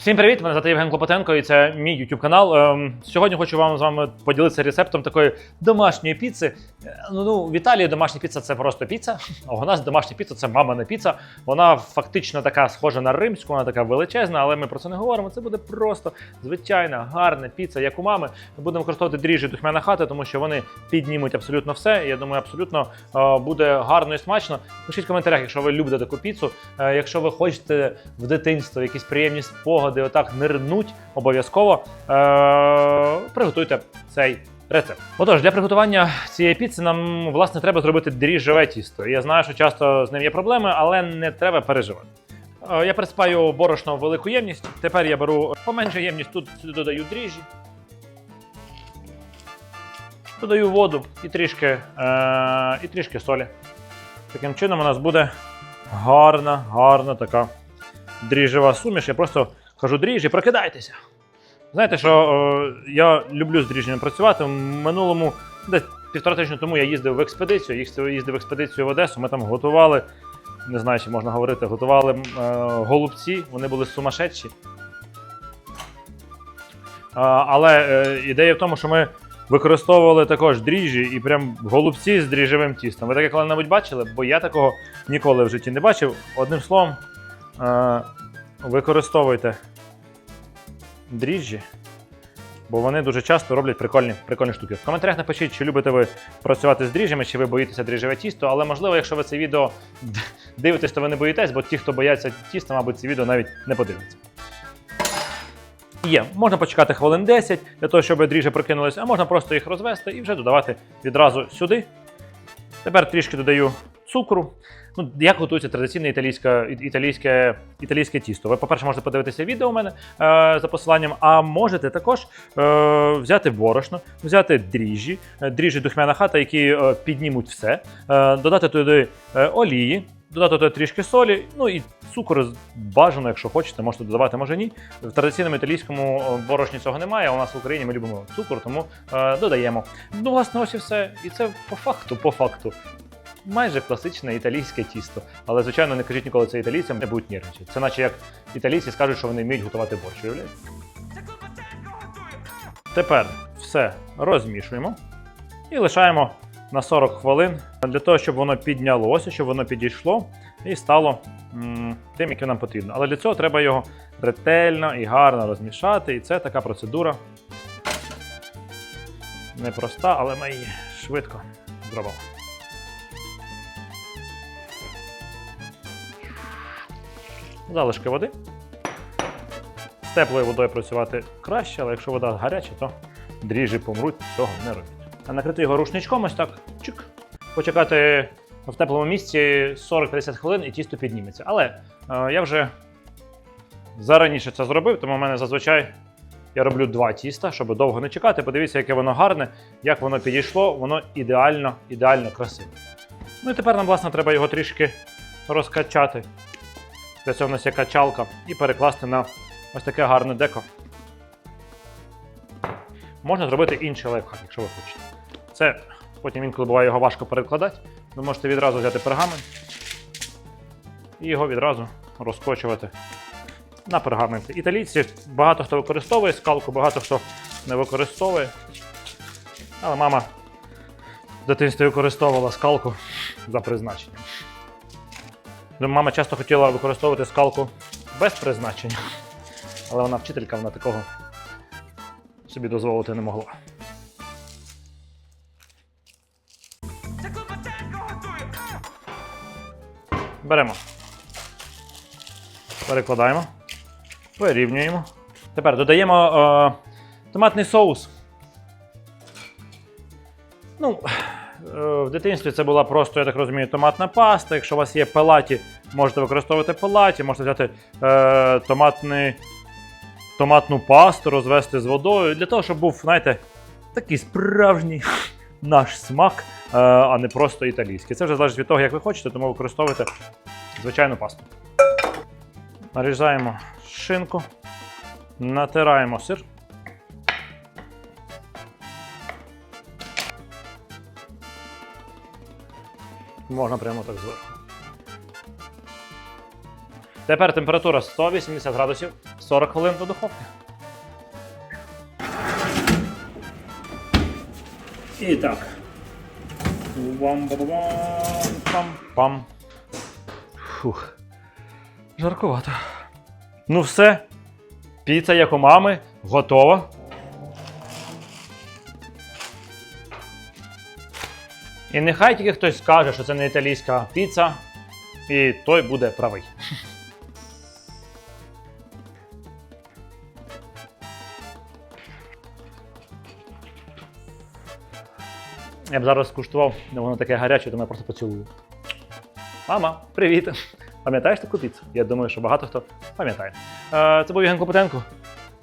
Всім привіт! Мене звати Євген Клопотенко, і це мій YouTube канал. Ем, сьогодні хочу вам з вами поділитися рецептом такої домашньої піци. Е, Ну, ну в Італії домашня піца це просто піца. А у нас домашня піца це мамина піца. Вона фактично така схожа на римську, вона така величезна, але ми про це не говоримо. Це буде просто звичайна, гарна піца, як у мами. Ми будемо використовувати дріжджі духмяна хата, тому що вони піднімуть абсолютно все. Я думаю, абсолютно е, буде гарно і смачно. Пишіть в коментарях, якщо ви любите таку піцу. Е, Якщо ви хочете в дитинство якісь приємні спогади, отак нирнуть, обов'язково е- приготуйте цей рецепт. Отож, для приготування цієї піци нам власне треба зробити дріжджове тісто. Я знаю, що часто з ним є проблеми, але не треба переживати. Е, Я присипаю борошно велику ємність. Тепер я беру поменше ємність, тут сюди додаю дріжджі. Додаю воду і трішки, е- і трішки солі. Таким чином у нас буде гарна, гарна така дріжджева суміш. Я просто кажу дріжджі, прокидайтеся. Знаєте, що е, я люблю з дріжджами працювати. В минулому, десь півтора тижня тому я їздив в експедицію, їздив в експедицію в Одесу. Ми там готували, не знаю, чи можна говорити, готували е, голубці, вони були сумасшедші. А, але е, ідея в тому, що ми використовували також дріжджі і прям голубці з дріжджевим тістом. Ви таке коли-небудь бачили? Бо я такого ніколи в житті не бачив. Одним словом, е, використовуйте дріжджі, бо вони дуже часто роблять прикольні, прикольні штуки. В коментарях напишіть, чи любите ви працювати з дріжджами, чи ви боїтеся дріжджеве тісто, але можливо, якщо ви це відео дивитесь, то ви не боїтесь, бо ті, хто бояться тіста, мабуть, це відео навіть не подивляться. Є, можна почекати хвилин 10 для того, щоб дріжджі прокинулися, а можна просто їх розвести і вже додавати відразу сюди. Тепер трішки додаю цукру. Ну, як готується традиційне італійське, італійське, італійське тісто. Ви, по-перше, можете подивитися відео у мене е, за посиланням, а можете також е, взяти борошно, взяти дріжджі, е, дріжджі духмяна хата, які е, піднімуть все, е, додати туди е, олії, додати туди трішки солі, ну і цукор бажано, якщо хочете, можете додавати, може ні. В традиційному італійському е, борошні цього немає. а У нас в Україні ми любимо цукор, тому е, додаємо. Ну, власне, ось і все. І це по факту, по факту. Майже класичне італійське тісто. Але, звичайно, не кажіть ніколи це італійцям, не будуть нервничати. Це наче як італійці скажуть, що вони вміють готувати борщ. Уявляєте? Тепер все розмішуємо і лишаємо на 40 хвилин для того, щоб воно піднялося, щоб воно підійшло і стало тим, яким нам потрібно. Але для цього треба його ретельно і гарно розмішати. І це така процедура непроста, але ми її швидко зробимо. Залишки води. З теплою водою працювати краще, але якщо вода гаряча, то дріжджі помруть, цього не робіть. А накрити його рушничком ось так, чик, почекати в теплому місці 40-50 хвилин і тісто підніметься. Але е, я вже зараніше це зробив, тому в мене зазвичай я роблю два тіста, щоб довго не чекати. Подивіться, яке воно гарне, як воно підійшло, воно ідеально, ідеально красиве. Ну і тепер нам, власне, треба його трішки розкачати. Для цього в нас є качалка і перекласти на ось таке гарне деко. Можна зробити інший лайфхак, якщо ви хочете. Це потім інколи буває його важко перекладати. Ви можете відразу взяти пергамент і його відразу розкочувати на пергаменті. Італійці багато хто використовує скалку, багато хто не використовує. Але мама в дитинстві використовувала скалку за призначенням. Ну, Мама часто хотіла використовувати скалку без призначення, але вона вчителька, вона такого собі дозволити не могла. Беремо. Перекладаємо. Вирівнюємо. Тепер додаємо е, томатний соус. Ну, в дитинстві це була просто, я так розумію, томатна паста. Якщо у вас є пелаті, можете використовувати пелаті, можете взяти е, томатний, томатну пасту, розвести з водою. Для того, щоб був, знаєте, такий справжній наш смак, е, а не просто італійський. Це вже залежить від того, як ви хочете, тому використовуйте звичайну пасту. Нарізаємо шинку, натираємо сир. Можна прямо так зверху. Тепер температура 180 градусів. 40 хвилин до духовки. І так. Пам-пам-пам. Фух. Жаркувато. Ну все. Піца, як у мами, готова. І нехай тільки хтось скаже, що це не італійська піца, і той буде правий. Я б зараз скуштував, але воно таке гаряче, тому я просто поцілую. Мама, привіт! Пам'ятаєш таку піцу? Я думаю, що багато хто пам'ятає. Е, це був Євген Клопотенко.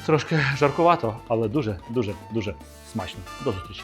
Трошки жаркувато, але дуже, дуже, дуже смачно. До зустрічі.